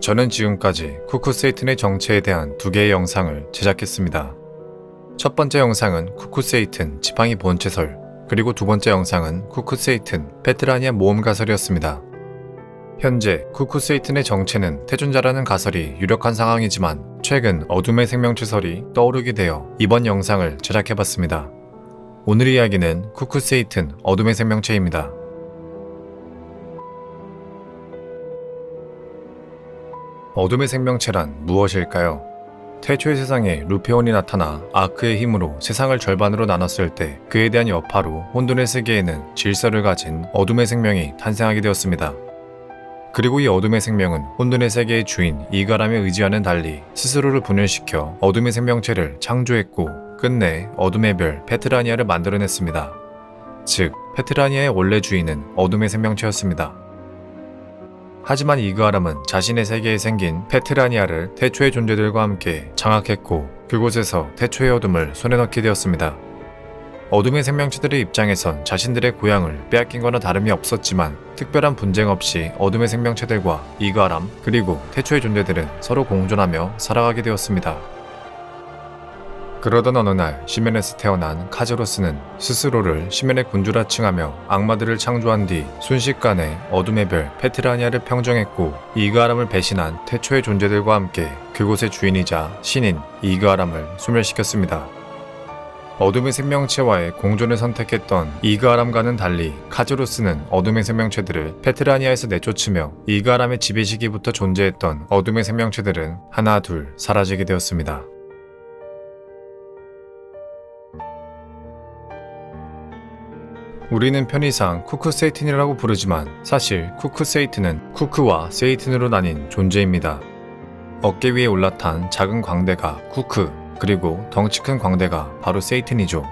저는 지금까지 쿠쿠세이튼의 정체에 대한 두 개의 영상을 제작했습니다. 첫 번째 영상은 쿠쿠세이튼 지팡이 본체설, 그리고 두 번째 영상은 쿠쿠세이튼 페트라니아 모험 가설이었습니다. 현재 쿠쿠세이튼의 정체는 태존자라는 가설이 유력한 상황이지만 최근 어둠의 생명체설이 떠오르게 되어 이번 영상을 제작해봤습니다. 오늘 이야기는 쿠쿠세이튼 어둠의 생명체입니다. 어둠의 생명체란 무엇일까요? 태초의 세상에 루페온이 나타나 아크의 힘으로 세상을 절반으로 나눴을 때 그에 대한 여파로 혼돈의 세계에는 질서를 가진 어둠의 생명이 탄생하게 되었습니다. 그리고 이 어둠의 생명은 혼돈의 세계의 주인 이가람의 의지와는 달리 스스로를 분열시켜 어둠의 생명체를 창조했고 끝내 어둠의 별 페트라니아를 만들어냈습니다. 즉, 페트라니아의 원래 주인은 어둠의 생명체였습니다. 하지만 이그아람은 자신의 세계에 생긴 페트라니아를 태초의 존재들과 함께 장악했고 그곳에서 태초의 어둠을 손에 넣게 되었습니다. 어둠의 생명체들의 입장에선 자신들의 고향을 빼앗긴 거나 다름이 없었지만 특별한 분쟁 없이 어둠의 생명체들과 이그아람 그리고 태초의 존재들은 서로 공존하며 살아가게 되었습니다. 그러던 어느 날 시멘에서 태어난 카즈로스는 스스로를 시멘의 군주라 칭하며 악마들을 창조한 뒤 순식간에 어둠의 별 페트라니아를 평정했고 이그아람을 배신한 태초의 존재들과 함께 그곳의 주인이자 신인 이그아람을 소멸시켰습니다. 어둠의 생명체와의 공존을 선택했던 이그아람과는 달리 카즈로스는 어둠의 생명체들을 페트라니아에서 내쫓으며 이그아람의 지배시기부터 존재했던 어둠의 생명체들은 하나 둘 사라지게 되었습니다. 우리는 편의상 쿠크세이튼이라고 부르지만 사실 쿠크세이튼은 쿠크와 세이튼으로 나뉜 존재입니다. 어깨 위에 올라탄 작은 광대가 쿠크, 그리고 덩치 큰 광대가 바로 세이튼이죠.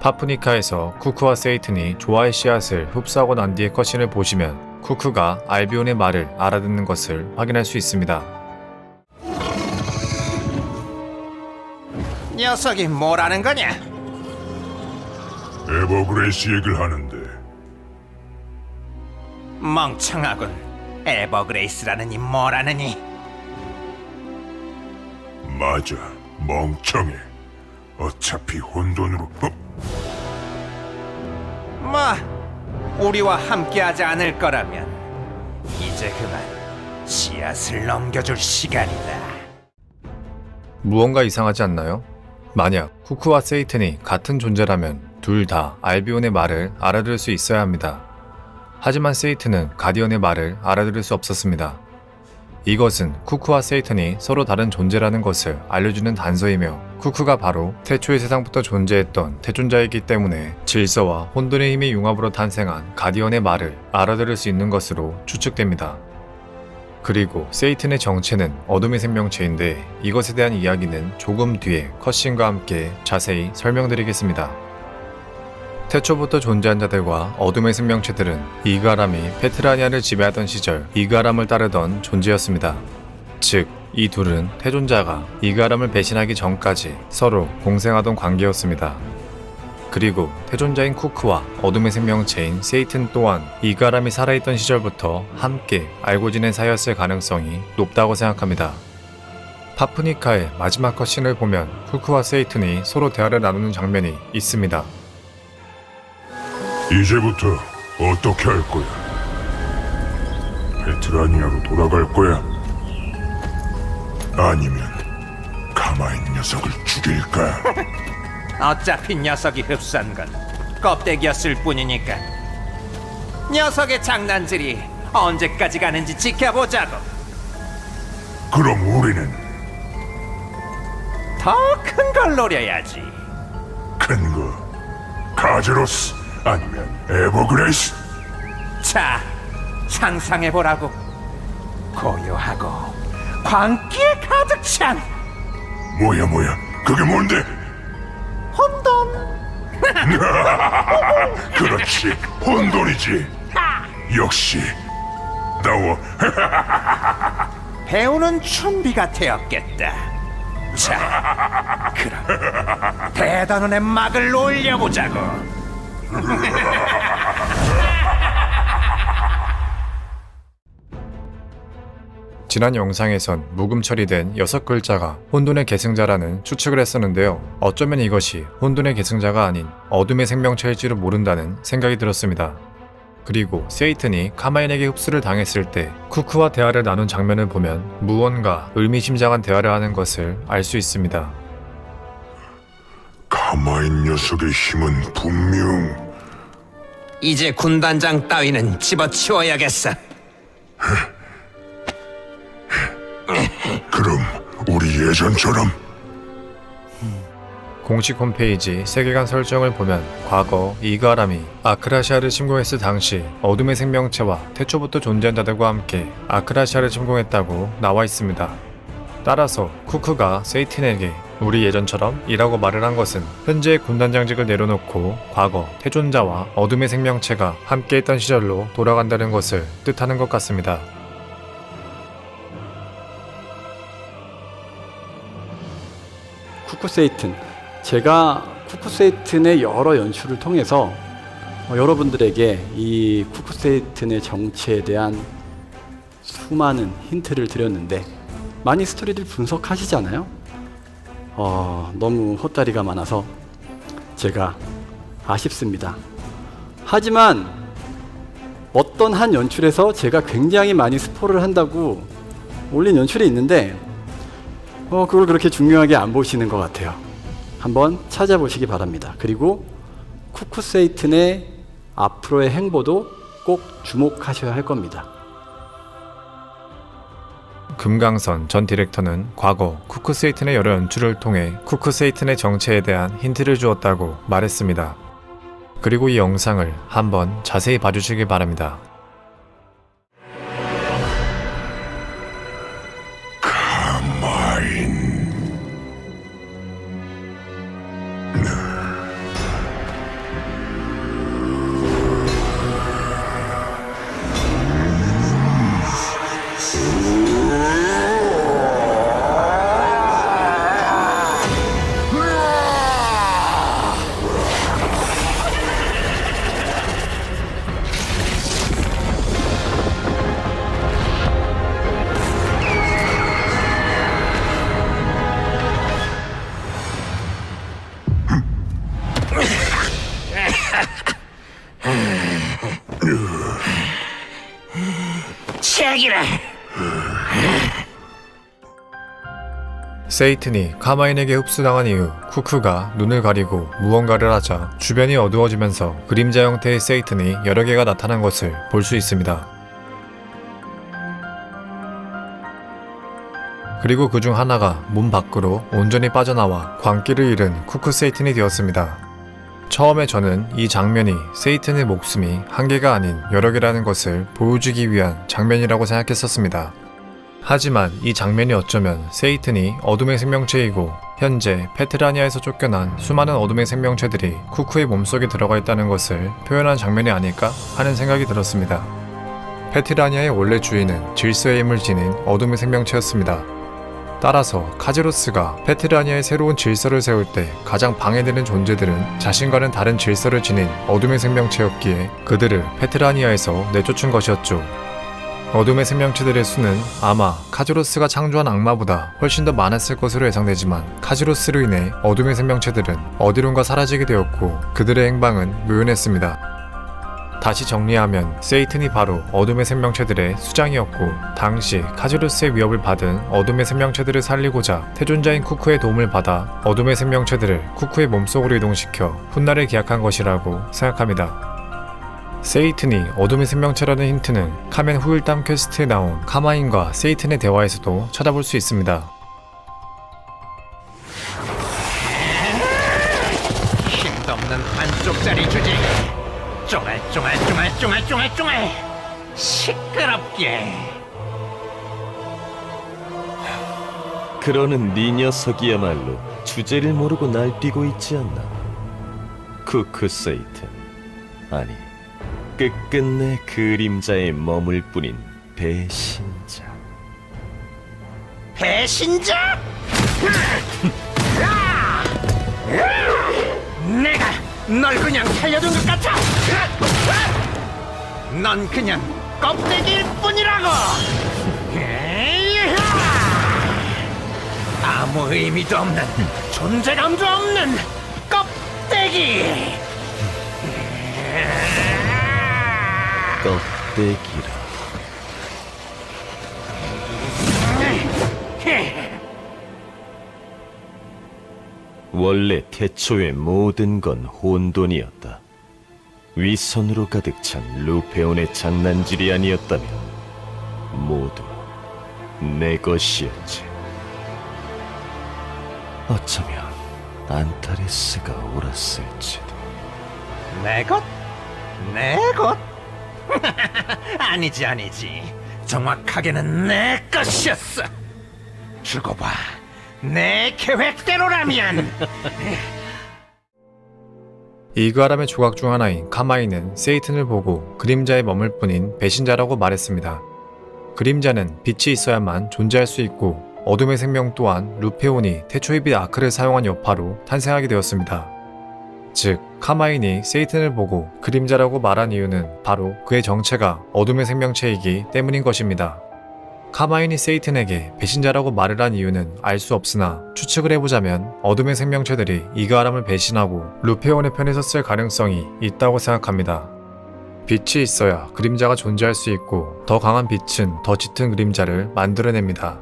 파프니카에서 쿠크와 세이튼이 조화의 씨앗을 흡수하고 난 뒤의 컷신을 보시면 쿠크가 알비온의 말을 알아듣는 것을 확인할 수 있습니다. 녀석이 뭐라는 거냐? 에버그레이스 얘기를 하는데 멍청하군. 에버그레이스라느니 뭐라느니? 맞아 멍청해 어차피 혼돈으로 어? 뭐 우리와 함께하지 않을 거라면 이제 그만 씨앗을 넘겨줄 시간이다. 무언가 이상하지 않나요? 만약 쿠크와 세이튼이 같은 존재라면 둘 다 알비온의 말을 알아들을 수 있어야 합니다. 하지만 세이튼은 가디언의 말을 알아들을 수 없었습니다. 이것은 쿠크와 세이튼이 서로 다른 존재라는 것을 알려주는 단서이며 쿠크가 바로 태초의 세상부터 존재했던 태존자이기 때문에 질서와 혼돈의 힘의 융합으로 탄생한 가디언의 말을 알아들을 수 있는 것으로 추측됩니다. 그리고 세이튼의 정체는 어둠의 생명체인데 이것에 대한 이야기는 조금 뒤에 컷신과 함께 자세히 설명드리겠습니다. 태초부터 존재한 자들과 어둠의 생명체들은 이가람이 페트라니아를 지배하던 시절 이가람을 따르던 존재였습니다. 즉, 이 둘은 태존자가 이가람을 배신하기 전까지 서로 공생하던 관계였습니다. 그리고 태존자인 쿠크와 어둠의 생명체인 세이튼 또한 이가람이 살아있던 시절부터 함께 알고 지낸 사이였을 가능성이 높다고 생각합니다. 파프니카의 마지막 컷신을 보면 쿠크와 세이튼이 서로 대화를 나누는 장면이 있습니다. 이제부터 어떻게 할 거야 페트라니아로 돌아갈 거야 아니면 가마인 녀석을 죽일까 어차피 녀석이 흡수한 건 껍데기였을 뿐이니까. 녀석의 장난질이 언제까지 가는지 지켜보자고. 그럼 우리는 더 큰 걸 노려야지. 큰 거 가제로스 아니면 에버그레이스 자, 상상해보라고. 고요하고 광기에 가득 찬 뭐야 뭐야 그게 뭔데 혼돈. 그렇지 혼돈이지 역시 나와 배우는 준비가 되었겠다. 자, 그럼 대단원의 막을 올려보자고. 지난 영상에선 묵음 처리된 여섯 글자가 혼돈의 계승자라는 추측을 했었는데요. 어쩌면 이것이 혼돈의 계승자가 아닌 어둠의 생명체일지도 모른다는 생각이 들었습니다. 그리고 세이튼이 카마인에게 흡수를 당했을 때 쿠크와 대화를 나눈 장면을 보면 무언가 의미심장한 대화를 하는 것을 알 수 있습니다. 가마인 녀석의 힘은 분명 이제 군단장 따위는 집어치워야겠어. 그럼 우리 예전처럼 공식 홈페이지 세계관 설정을 보면 과거 이가람이 아크라시아를 침공했을 당시 어둠의 생명체와 태초부터 존재한 자들과 함께 아크라시아를 침공했다고 나와 있습니다. 따라서 쿠크가 세이틴에게 우리 예전처럼 이라고 말을 한 것은 현재의 군단장직을 내려놓고 과거 태존자와 어둠의 생명체가 함께했던 시절로 돌아간다는 것을 뜻하는 것 같습니다. 쿠쿠세이튼 제가 쿠쿠세이튼의 여러 연출을 통해서 어, 여러분들에게 이 쿠쿠세이튼의 정체에 대한 수많은 힌트를 드렸는데 많이 스토리를 분석하시잖아요. 어, 너무 헛다리가 많아서 제가 아쉽습니다. 하지만 어떤 한 연출에서 제가 굉장히 많이 스포를 한다고 올린 연출이 있는데 어, 그걸 그렇게 중요하게 안 보시는 것 같아요. 한번 찾아보시기 바랍니다. 그리고 쿠쿠세이튼의 앞으로의 행보도 꼭 주목하셔야 할 겁니다. 금강선 전 디렉터는 과거 쿠크세이튼의 여러 연출을 통해 쿠크세이튼의 정체에 대한 힌트를 주었다고 말했습니다. 그리고 이 영상을 한번 자세히 봐주시기 바랍니다. 세이튼이 카마인에게 흡수당한 이후 쿠크가 눈을 가리고 무언가를 하자 주변이 어두워지면서 그림자 형태의 세이튼이 여러 개가 나타난 것을 볼 수 있습니다. 그리고 그 중 하나가 문 밖으로 온전히 빠져나와 광기를 잃은 쿠크 세이튼이 되었습니다. 처음에 저는 이 장면이 세이튼의 목숨이 한 개가 아닌 여러 개라는 것을 보여주기 위한 장면이라고 생각했었습니다. 하지만 이 장면이 어쩌면 세이튼이 어둠의 생명체이고 현재 페트라니아에서 쫓겨난 수많은 어둠의 생명체들이 쿠쿠의 몸속에 들어가 있다는 것을 표현한 장면이 아닐까 하는 생각이 들었습니다. 페트라니아의 원래 주인은 질서의 힘을 지닌 어둠의 생명체였습니다. 따라서 카제로스가 페트라니아의 새로운 질서를 세울 때 가장 방해되는 존재들은 자신과는 다른 질서를 지닌 어둠의 생명체였기에 그들을 페트라니아에서 내쫓은 것이었죠. 어둠의 생명체들의 수는 아마 카즈로스가 창조한 악마보다 훨씬 더 많았을 것으로 예상되지만 카즈로스로 인해 어둠의 생명체들은 어디론가 사라지게 되었고 그들의 행방은 묘연했습니다. 다시 정리하면 세이튼이 바로 어둠의 생명체들의 수장이었고 당시 카즈로스의 위협을 받은 어둠의 생명체들을 살리고자 태존자인 쿠쿠의 도움을 받아 어둠의 생명체들을 쿠쿠의 몸속으로 이동시켜 훗날을 기약한 것이라고 생각합니다. 세이튼이 어둠의 생명체라는 힌트는 카멘 후일담 퀘스트에 나온 카마인과 세이튼의 대화에서도 찾아볼 수 있습니다. 힘도 없는 반쪽짜리 주제. 쫑알 쫑알 쫑알 쫑알 쫑알 쫑알 시끄럽게. 그러는 네 녀석이야말로 주제를 모르고 날뛰고 있지 않나? 쿠크 세이튼 아니 끝끝내 그림자에 머물 뿐인 배신자 배신자? 내가 널 그냥 살려둔 것 같아. 넌 그냥 껍데기일 뿐이라고. 아무 의미도 없는 존재감도 없는 껍데기. 껍데기라. 원래 태초의 모든 건 혼돈이었다. 위선으로 가득 찬 루페온의 장난질이 아니었다면 모두 내 것이었지. 어쩌면 안타레스가 옳았을지도. 내 것? 내 것? 아니지 아니지 정확하게는 내 것이었어 두고 봐내 계획대로라면 이그아람의 조각 중 하나인 카마이는 세이튼을 보고 그림자에 머물 뿐인 배신자라고 말했습니다. 그림자는 빛이 있어야만 존재할 수 있고 어둠의 생명 또한 루페온이 태초의 빛 아크를 사용한 여파로 탄생하게 되었습니다. 즉, 카마인이 세이튼을 보고 그림자라고 말한 이유는 바로 그의 정체가 어둠의 생명체이기 때문인 것입니다. 카마인이 세이튼에게 배신자라고 말을 한 이유는 알 수 없으나 추측을 해보자면 어둠의 생명체들이 이그아람을 배신하고 루페온의 편에 섰을 가능성이 있다고 생각합니다. 빛이 있어야 그림자가 존재할 수 있고 더 강한 빛은 더 짙은 그림자를 만들어냅니다.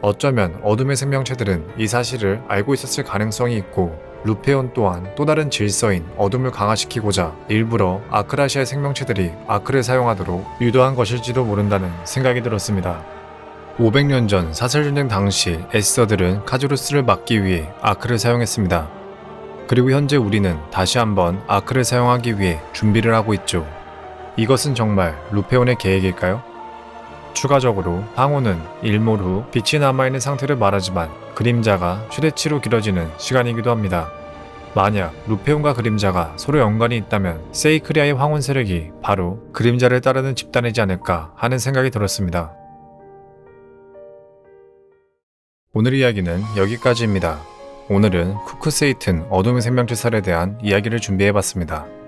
어쩌면 어둠의 생명체들은 이 사실을 알고 있었을 가능성이 있고 루페온 또한 또 다른 질서인 어둠을 강화시키고자 일부러 아크라시아의 생명체들이 아크를 사용하도록 유도한 것일지도 모른다는 생각이 들었습니다. 500년 전 사설전쟁 당시 에스더들은 카주루스를 막기 위해 아크를 사용했습니다. 그리고 현재 우리는 다시 한번 아크를 사용하기 위해 준비를 하고 있죠. 이것은 정말 루페온의 계획일까요? 추가적으로 황후는 일몰 후 빛이 남아있는 상태를 말하지만 그림자가 최대치로 길어지는 시간이기도 합니다. 만약 루페온과 그림자가 서로 연관이 있다면 세이크리아의 황혼 세력이 바로 그림자를 따르는 집단이지 않을까 하는 생각이 들었습니다. 오늘 이야기는 여기까지입니다. 오늘은 쿠크세이튼 어둠의 생명체 살에 대한 이야기를 준비해봤습니다.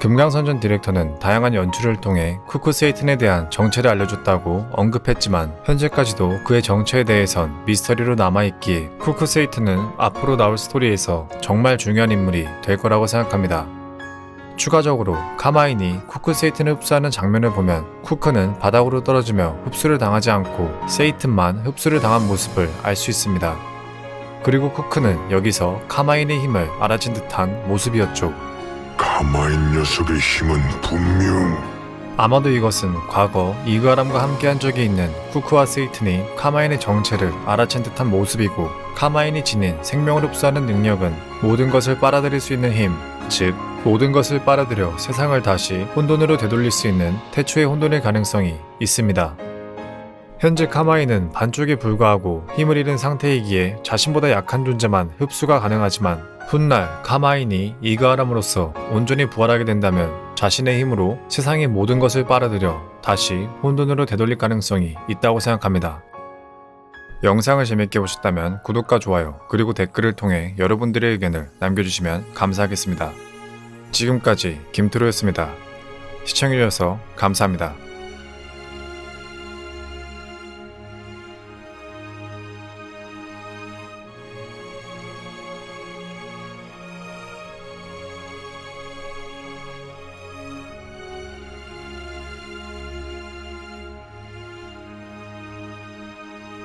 금강선전 디렉터는 다양한 연출을 통해 쿠크세이튼에 대한 정체를 알려줬다고 언급했지만 현재까지도 그의 정체에 대해선 미스터리로 남아있기에 쿠크세이튼은 앞으로 나올 스토리에서 정말 중요한 인물이 될 거라고 생각합니다. 추가적으로 카마인이 쿠크 세이튼을 흡수하는 장면을 보면 쿠크는 바닥으로 떨어지며 흡수를 당하지 않고 세이튼만 흡수를 당한 모습을 알 수 있습니다. 그리고 쿠크는 여기서 카마인의 힘을 알아챈 듯한 모습이었죠. 가마인 녀석의 힘은 분명 아마도 이것은 과거 이그아람과 함께한 적이 있는 쿠크와 세이튼이 카마인의 정체를 알아챈 듯한 모습이고 카마인이 지닌 생명을 흡수하는 능력은 모든 것을 빨아들일 수 있는 힘, 즉 모든 것을 빨아들여 세상을 다시 혼돈으로 되돌릴 수 있는 태초의 혼돈일 가능성이 있습니다. 현재 카마인은 반쪽에 불과하고 힘을 잃은 상태이기에 자신보다 약한 존재만 흡수가 가능하지만 훗날 카마인이 이그아람으로서 온전히 부활하게 된다면 자신의 힘으로 세상의 모든 것을 빨아들여 다시 혼돈으로 되돌릴 가능성이 있다고 생각합니다. 영상을 재밌게 보셨다면 구독과 좋아요 그리고 댓글을 통해 여러분들의 의견을 남겨주시면 감사하겠습니다. 지금까지 김트로였습니다. 시청해주셔서 감사합니다.